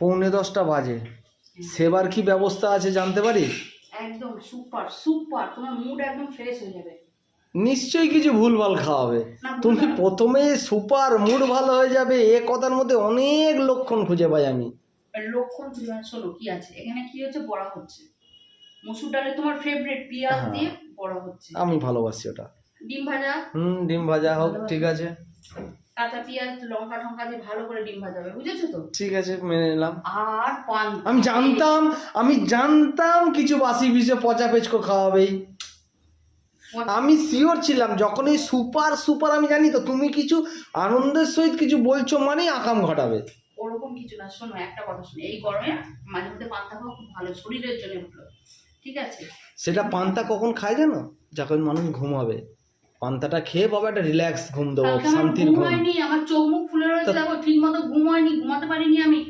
পৌনে দশটা বাজে। সেবার কি ব্যবস্থা আছে জানতে পারি? একদম সুপার সুপার তোমার মুড একদম ফ্রেশ হয়ে যাবে। নিশ্চয়ই কিছু ভুলভাল খাওয়াবে। তুমি প্রথমে সুপার মুড ভালো হয়ে যাবে এ কথার মধ্যে অনেক লক্ষণ খুঁজে পাই আমি। লক্ষণ পরিমাণ শোনো কি আছে? এখানে কি হচ্ছে? বড়া হচ্ছে। মসুর ডালে তোমার ফেভারিট পেঁয়াজ হ্যাঁ। দিয়ে বড়া হচ্ছে। আমি ভালোবাসি ওটা। ডিম ভাজা? হুম ডিম ভাজা হোক ঠিক আছে। কাঁচা পেঁয়াজ লঙ্কা দিয়ে ভালো করে ডিম ভাজা হবে বুঝেছ তো? ঠিক আছে মেনে নিলাম। আর পান আমি জানতাম আমি জানতাম কিছু বাসি বিষে পচা পেচকো খাওয়াবেই। আমি শিওর ছিলাম যখন এই সুপার সুপার আমি জানি তো তুমি কিছু আনন্দের সহিত কিছু বলছো মানেই আকাম ঘটাবে। ওরকম কিছু না শোনো একটা কথা শোনো এই গরমে মাঝে মধ্যে পান্তা খাওয়া খুব ভালো শরীরের জন্য ভালো ঠিক আছে? সেটা পান্তা কখন খায় জানো? যখন মানুষ ঘুমাবে। পান্তাটা খেয়ে বাবা একটা রিল্যাক্স ঘুম দেবো শান্তির ঘুম আমার চোখ মুখ ফুলে রয়েছে দেখো ঠিক মতো ঘুম হয়নি ঘুমাতে পারিনি আমি।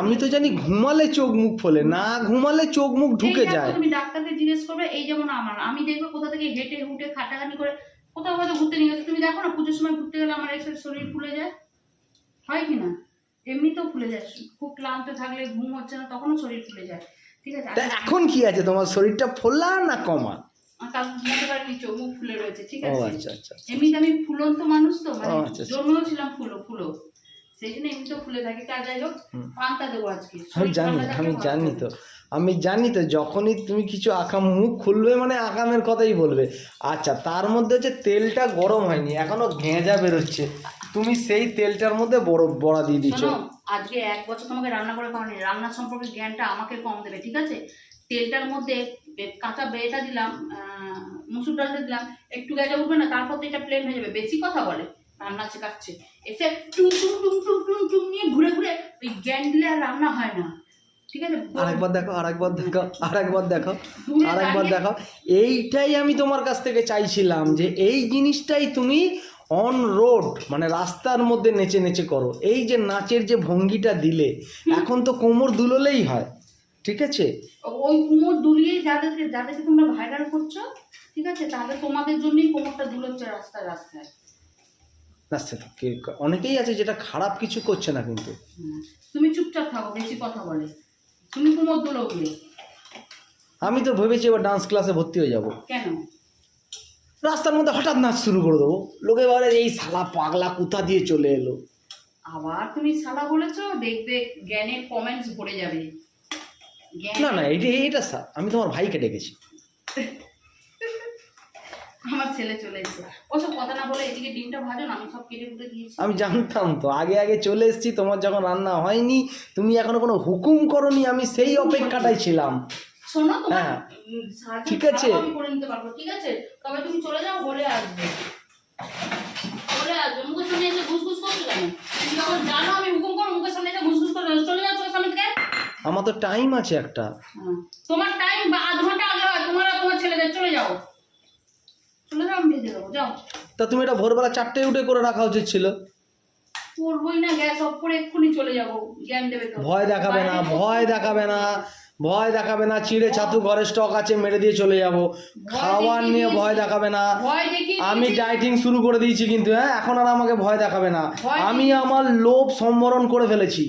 আমি তো জানি ঘুমালে চোখ মুখ ফোলে না ঘুমালে চোখ মুখ ঢুকে যায়। তুমি ডাক্তারকে জিজ্ঞেস করবে এই যেমন আমার আমি দেখব কোথা থেকে হেঁটে হুটে খাটাখানি করে কোথাও হয়তো ঘুরতে নিয়ে গেছে। তুমি দেখো না পুজোর সময় ঘুরতে গেলে আমার এসে শরীর ফুলে যায়? হয় কি না? এমনিতেও ফুলে যায় খুব ক্লান্ত থাকলে ঘুম হচ্ছে না তখনও শরীর ফুলে যায়। ঠিক আছে এখন কি আছে? তোমার শরীরটা ফোলা না কমা? আর পারিনি চোখ মুখ ফুলে রয়েছে ঠিক আছে? আচ্ছা আচ্ছা এমনিতে আমি ফুলন্ত মানুষ তো মানে আচ্ছা, আচ্ছা। জন্মেও ছিলাম ফুলো ফুলো। সেই জন্য এমনিতেও ফুলে থাকে। কাজ যাই হোক পান্তা দেবো আজকে। আমি জানি আমি জানি তো। আমি জানি তো যখনই তুমি কিছু আকাম মুখ খুলবে মানে আকামের কথাই বলবে। আচ্ছা তার মধ্যে হচ্ছে তেলটা গরম হয়নি এখনও ঘেঁজা বেরোচ্ছে। তুমি সেই তেলটার মধ্যে বড় বড়া দিয়ে দিচ্ছ আজকে এক বছর তোমাকে রান্না করে খাওয়ানি রান্না সম্পর্কে জ্ঞানটা আমাকে কম দেবে ঠিক আছে? তেলটার মধ্যে কাঁচা বেটা দিলাম মুসুর ডালটা দিলাম একটু গেজে উঠবে না তারপর তো এটা প্লেন হয়ে যাবে। বেশি কথা বলে রান্না শেখাচ্ছে। এসে টুম টুম টুম টুম টুম টুম নিয়ে ঘুরে ঘুরে ওই জ্ঞান দিলে আর রান্না হয় না। ঠিক আছে? আরেকবার দেখো আরেকবার দেখো আরেকবার দেখো দূরে আরেকবার দাঁড়িয়ে- দেখো। এইটাই আমি তোমার কাছ থেকে চাইছিলাম যে এই জিনিসটাই তুমি অন রোড মানে রাস্তার মধ্যে নেচে নেচে করো। এই যে নাচের যে ভঙ্গিটা দিলে এখন তো কোমর দুলোলেই হয়। ঠিক আছে? ওই কুমোর দুলিয়ে যাদেরকে যাদেরকে তোমরা ভাইরাল করছ ঠিক আছে? তাহলে তোমাদের জন্যই কোমরটা দুলোচ্ছে রাস্তায় রাস্তায়। কে- অনেকেই আছে যেটা খারাপ কিছু করছে না কিন্তু। তুমি চুপচাপ থাকো বেশি কথা বলে। তুমি কুমোর আমি তো ভেবেছি এবার ডান্স ক্লাসে ভর্তি হয়ে যাব। কেন? রাস্তার মধ্যে হঠাৎ নাচ শুরু করে দেবো। লোকে বলে এই শালা পাগলা কোথা দিয়ে চলে এলো? আবার তুমি শালা বলেছ দেখবে জ্ঞানের কমেন্টস ভরে যাবে। না না এটা এটা সা- আমি তোমার ভাইকে ডেকেছি। আমার ছেলে চলে এসেছে। ওসব কথা না বলে এদিকে ডিমটা ভাজো না আমি সব কেটে কুটে দিয়েছি। আমি জানতাম তো আগে আগে চলে এসেছি তোমার যখন রান্না হয়নি তুমি এখনও কোনো হুকুম করনি আমি সেই অপেক্ষাটাই ছিলাম। শোনো হ্যাঁ। ঠিক আছে। আমি করে নিতে পারব ঠিক আছে? তবে তুমি চলে যাও বলে আসবে বলে আসবে মুখের সামনে এসে ঘুসঘুস করছ কেন তুমি যখন জানো আমি হুকুম করো মুখের সামনে এসে ঘুসঘুস করো চলে যাও চোখের সামনে থেকে আমার তো টাইম আছে একটা। হ্যাঁ। তোমার টাইম বা আধ ঘণ্টা আগে হয় তোমার আর তোমার ছেলেদের চলে যাও। চলে যাও আমি ভেজে দেবো যাও। তা তুমি এটা ভোরবেলা চারটে উঠে করে রাখা উচিত ছিল? করবোই না গ্যাস অফ করে এক্ষুনি চলে যাব জ্ঞান দেবে তো। ভয় দেখাবে না ভয় দেখাবে না ভয় দেখাবে না চিড়ে ছাতু ঘরে স্টক আছে মেরে দিয়ে চলে যাব। খাওয়ার নিয়ে ভয় দেখাবে না। আমি ডাইটিং শুরু করে দিয়েছি কিন্তু হ্যাঁ এখন আর আমাকে ভয় দেখাবে না। আমি আমার লোভ সম্বরণ করে ফেলেছি।